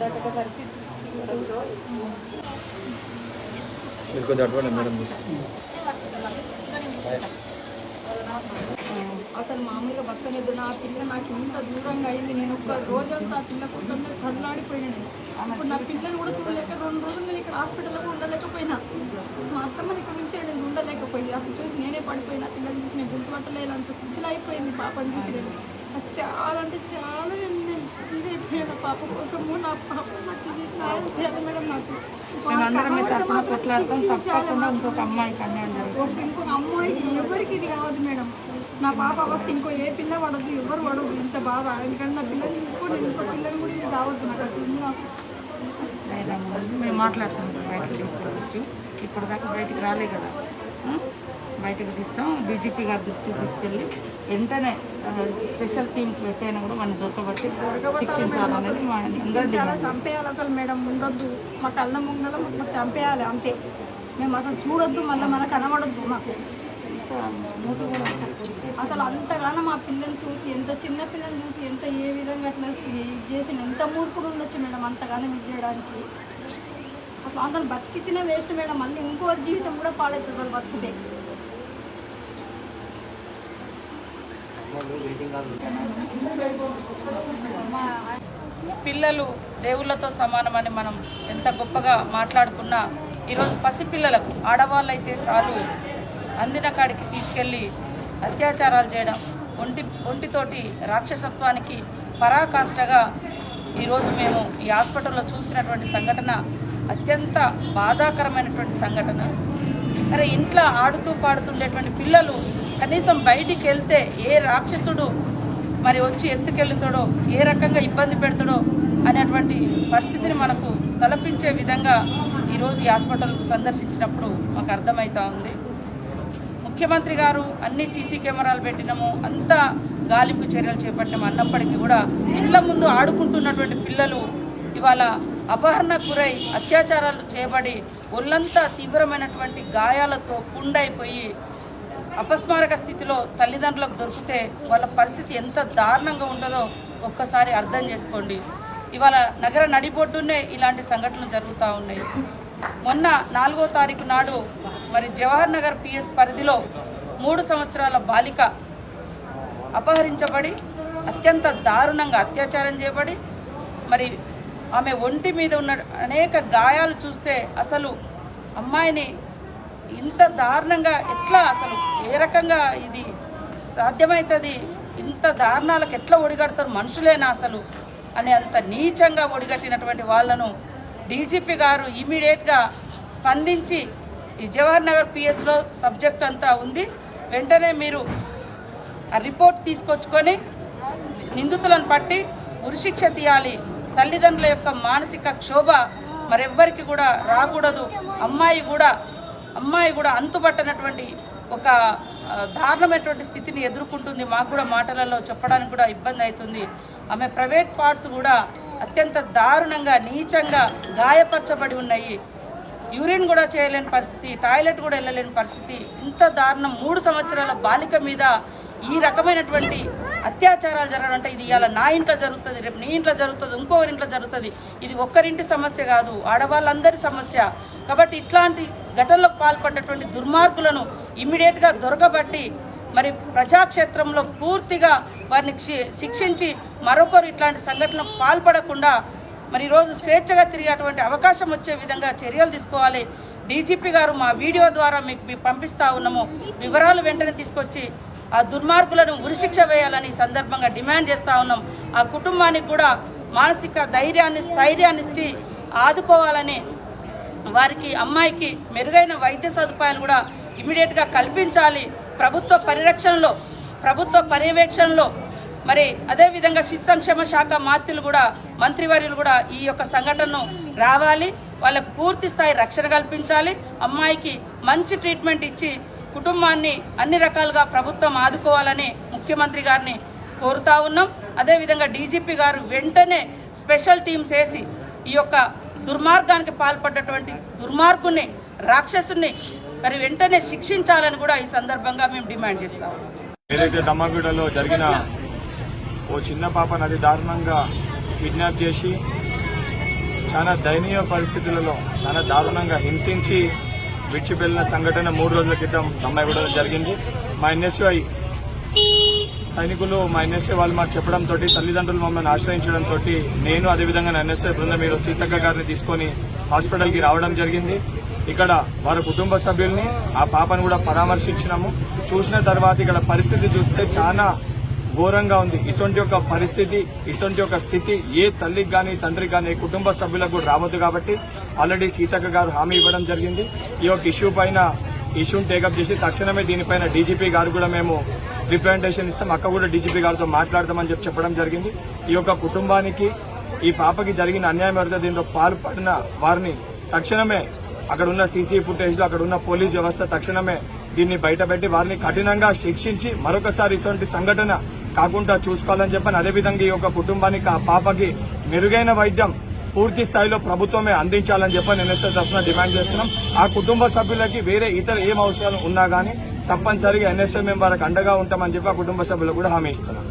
పరిస్థితి మీరు కొంచెం అటువంటి మేడం. అసలు మామూలుగా బతకలేదు నా పిల్ల నాకు ఇంత దూరంగా అయింది. నేను ఒక రోజంతా ఆ పిల్ల కొంచెం కదలాడిపోయాను. అప్పుడు నా పిల్లని కూడా చూడలేక రెండు రోజులు నేను ఇక్కడ హాస్పిటల్లో కూడా ఉండలేకపోయినా. మా అత్తమ్మ ఇక్కడ నుంచి నేను ఉండలేకపోయింది అప్పుడు చూసి నేనే పడిపోయినా. పిల్లలు చూసి నేను గుర్తుపట్టలేను అంత స్థితిలో అయిపోయింది పాపని చూసి నేను. చాలా అంటే చాలా నేను పాప. కోసము నా పాప నాకు ఇది న్యాయం చేయాలి మేడం నాకు. మేమందరం మీ తరఫున కొట్లాడతాం తప్పకుండా ఇంకొక అమ్మాయికి అన్యాయం జరుగుతుంది ఒక ఇంకొక అమ్మాయికి ఎవరికి ఇది కావద్దు మేడం. నా పాప అవస్థ ఇంకో ఏ పిల్ల పడదు ఎవరు పడదు ఇంత బాధ. ఎందుకంటే నా పిల్లలు తీసుకొని ఇంకో పిల్లలు కూడా ఇది కావద్దు నాకు మేము మాట్లాడుతాం బయటకు ఇష్యూ ఇప్పుడు దాకా బయటికి రాలే కదా? బయటకు తీస్తాం. బీజేపీ గారి దృష్టికి తీసుకెళ్ళి వెంటనే స్పెషల్ టీమ్స్ పెట్టైనా కూడా మనం దొరకబట్టి శిక్షించాలనేది మా చంపేయాలి అసలు మేడం ఉండొద్దు. మా కళ్ళ ముంగల మాకు చంపేయాలి అంతే. మేము అసలు చూడొద్దు మళ్ళీ మనకు కనబడొద్దు మాకు. అసలు అంతగానో మా పిల్లల్ని చూసి ఎంత చిన్న పిల్లల్ని చూసి ఎంత ఏ విధంగా అట్లా చేసిన ఎంత మూర్ఖుడు ఉండొచ్చు మేడం అంతగానో ఇది చేయడానికి. అసలు అతను బతికించిన వేస్ట్ మేడం. మళ్ళీ ఇంకో జీవితం కూడా పాడైతుంది వాళ్ళు బతుకుతే. పిల్లలు దేవుళ్ళతో సమానమని మనం ఎంత గొప్పగా మాట్లాడుకున్నా ఈరోజు పసిపిల్లలకు ఆడవాళ్ళైతే చాలు. అందిన కాడికి తీసుకెళ్ళి అత్యాచారాలు చేయడం ఒంటి ఒంటితోటి రాక్షసత్వానికి పరాకాష్ఠగా ఈరోజు మేము ఈ హాస్పిటల్లో చూసినటువంటి సంఘటన అత్యంత బాధాకరమైనటువంటి సంఘటన. అరే ఇంట్లో ఆడుతూ పాడుతుండేటువంటి పిల్లలు కనీసం బయటికి వెళ్తే ఏ రాక్షసుడు మరి వచ్చి ఎత్తుకెళ్తాడో ఏ రకంగా ఇబ్బంది పెడతాడో అనేటువంటి పరిస్థితిని మనకు తలపించే విధంగా ఈరోజు ఈ హాస్పిటల్కు సందర్శించినప్పుడు మాకు అర్థమవుతా ఉంది. ముఖ్యమంత్రి గారు అన్ని సీసీ కెమెరాలు పెట్టినము అంతా గాలింపు చర్యలు చేపట్టినాము అన్నప్పటికీ కూడా ఇళ్ళ ముందు ఆడుకుంటున్నటువంటి పిల్లలు ఇవాళ అపహరణకు గురై అత్యాచారాలు చేయబడి ఒళ్ళంతా తీవ్రమైనటువంటి గాయాలతో పుండైపోయి అపస్మారక స్థితిలో తల్లిదండ్రులకు దొరికితే వాళ్ళ పరిస్థితి ఎంత దారుణంగా ఉంటుందో ఒక్కసారి అర్థం చేసుకోండి. ఇవాళ నగర నడిబొడ్డునే ఇలాంటి సంఘటనలు జరుగుతూ ఉన్నాయి. మొన్న నాలుగో తారీఖు నాడు మరి జవహర్ నగర్ పిఎస్ పరిధిలో మూడు సంవత్సరాల బాలిక అపహరించబడి అత్యంత దారుణంగా అత్యాచారం చేయబడి మరి ఆమె ఒంటి మీద ఉన్న అనేక గాయాలు చూస్తే అసలు అమ్మాయిని ఇంత దారుణంగా ఎట్లా అసలు ఏ రకంగా ఇది సాధ్యమవుతుంది ఇంత దారుణాలకు ఎట్లా ఒడిగడతారు? మనుషులేనా అసలు? అని అంత నీచంగా ఒడిగట్టినటువంటి వాళ్ళను డీజీపీ గారు ఇమీడియట్గా స్పందించి ఈ జవహర్ నగర్ పిఎస్లో సబ్జెక్ట్ అంతా ఉంది. వెంటనే మీరు ఆ రిపోర్ట్ తీసుకొచ్చుకొని నిందితులను పట్టి ఉరిశిక్ష తీయాలి. తల్లిదండ్రుల యొక్క మానసిక క్షోభ మరెవ్వరికి కూడా రాకూడదు. అమ్మాయి కూడా అమ్మాయి కూడా అంతుపట్టనటువంటి ఒక దారుణమైనటువంటి స్థితిని ఎదుర్కొంటుంది. మాకు కూడా మాటలలో చెప్పడానికి కూడా ఇబ్బంది అవుతుంది. ఆమె ప్రైవేట్ పార్ట్స్ కూడా అత్యంత దారుణంగా నీచంగా గాయపరచబడి ఉన్నాయి. యూరిన్ కూడా చేయలేని పరిస్థితి టాయిలెట్ కూడా వెళ్ళలేని పరిస్థితి. ఇంత దారుణం మూడు సంవత్సరాల బాలిక మీద ఈ రకమైనటువంటి అత్యాచారాలు జరగడం అంటే ఇది ఇవాళ నా ఇంట్లో జరుగుతుంది రేపు నీ ఇంట్లో జరుగుతుంది ఇంకొకరి ఇంట్లో జరుగుతుంది. ఇది ఒక్కరింటి సమస్య కాదు ఆడవాళ్ళందరి సమస్య. కాబట్టి ఇట్లాంటి ఘటనలకు పాల్పడ్డటువంటి దుర్మార్గులను ఇమ్మీడియట్గా దొరకబట్టి మరి ప్రజాక్షేత్రంలో పూర్తిగా వారిని శిక్షించి మరొకరు ఇట్లాంటి సంఘటనలకు పాల్పడకుండా మరి ఈరోజు స్వేచ్ఛగా తిరిగేటువంటి అవకాశం వచ్చే విధంగా చర్యలు తీసుకోవాలి. డీజీపీ గారు మా వీడియో ద్వారా మీకు పంపిస్తా ఉన్నాము. వివరాలు వెంటనే తీసుకొచ్చి ఆ దుర్మార్గులను ఉరిశిక్ష వేయాలని సందర్భంగా డిమాండ్ చేస్తూ ఉన్నాం. ఆ కుటుంబానికి కూడా మానసిక ధైర్యాన్ని స్థైర్యాన్ని ఇచ్చి ఆదుకోవాలని వారికి అమ్మాయికి మెరుగైన వైద్య సదుపాయాలు కూడా ఇమీడియట్గా కల్పించాలి. ప్రభుత్వ పరిరక్షణలో ప్రభుత్వ పర్యవేక్షణలో. మరి అదేవిధంగా శిశు సంక్షేమ శాఖ మాత్రులు కూడా మంత్రివర్యులు కూడా ఈ యొక్క సంఘటనను రావాలి. వాళ్ళకు పూర్తి స్థాయి రక్షణ కల్పించాలి. అమ్మాయికి మంచి ట్రీట్మెంట్ ఇచ్చి కుటుంబాన్ని అన్ని రకాలుగా ప్రభుత్వం ఆదుకోవాలని ముఖ్యమంత్రి గారిని కోరుతా ఉన్నాం. అదేవిధంగా డీజీపీ గారు వెంటనే స్పెషల్ టీమ్స్ వేసి ఈ యొక్క దుర్మార్గానికి పాల్పడ్డటువంటి దుర్మార్గుని రాక్షసుని మరి వెంటనే శిక్షించాలని కూడా ఈ సందర్భంగా మేము డిమాండ్ చేస్తాం ఏదైతే దమ్మగూడలో జరిగిన ఓ చిన్న పాపను అది దారుణంగా కిడ్నాప్ చేసి చాలా దయనీయ పరిస్థితులలో చాలా దారుణంగా హింసించి విడిచిపెళ్ళిన సంఘటన మూడు రోజుల క్రితం అమ్మాయి జరిగింది. మా ఎన్ఎస్ఐ సైనికులు మా ఎన్ఎస్ఏ వాళ్ళు మాకు చెప్పడంతో తల్లిదండ్రులు మమ్మల్ని ఆశ్రయించడంతో నేను అదేవిధంగా ఎన్ఎస్ఏ బృందం మీరు సీతక్క గారిని తీసుకొని హాస్పిటల్కి రావడం జరిగింది. ఇక్కడ వారి కుటుంబ సభ్యుల్ని ఆ పాపను కూడా పరామర్శించినాము. చూసిన తర్వాత ఇక్కడ పరిస్థితి చూస్తే చాలా ఘోరంగా ఉంది. ఇటువంటి యొక్క పరిస్థితి ఇటువంటి యొక్క స్థితి ఏ తల్లికి కానీ తండ్రికి కానీ ఏ కుటుంబ సభ్యులకు కూడా రావద్దు కాబట్టి ఆల్రెడీ సీతక్క గారు హామీ ఇవ్వడం జరిగింది. ఈ యొక్క ఇష్యూ పైన ఇష్యూని టేకప్ చేసి తక్షణమే దీనిపైన డీజీపీ గారు కూడా మేము రిప్రజెంటేషన్ ఇస్తాం. అక్క కూడా డీజీపీ గారితో మాట్లాడదామని చెప్పి చెప్పడం జరిగింది. ఈ యొక్క కుటుంబానికి ఈ పాపకి జరిగిన అన్యాయం ఎవరితో దీంతో పాల్పడిన వారిని తక్షణమే అక్కడ ఉన్న సీసీ ఫుటేజ్లో అక్కడ ఉన్న పోలీస్ వ్యవస్థ తక్షణమే దీన్ని బయటపెట్టి వారిని కఠినంగా శిక్షించి మరొకసారి ఇటువంటి సంఘటన కాకుండా చూసుకోవాలని చెప్పని అదేవిధంగా ఈ యొక్క కుటుంబానికి ఆ పాపకి మెరుగైన వైద్యం పూర్తి స్థాయిలో ప్రభుత్వమే అందించాలని చెప్పని ఎన్ఎస్ఎస్ తరఫున డిమాండ్ చేస్తున్నాం. ఆ కుటుంబ సభ్యులకి వేరే ఇతర ఏం అవసరాలు ఉన్నా గానీ తప్పనిసరిగా ఎన్ఎస్ఎం మేము వారికి అండగా ఉంటామని చెప్పి ఆ కుటుంబ సభ్యులు కూడా హామీ ఇస్తున్నాం.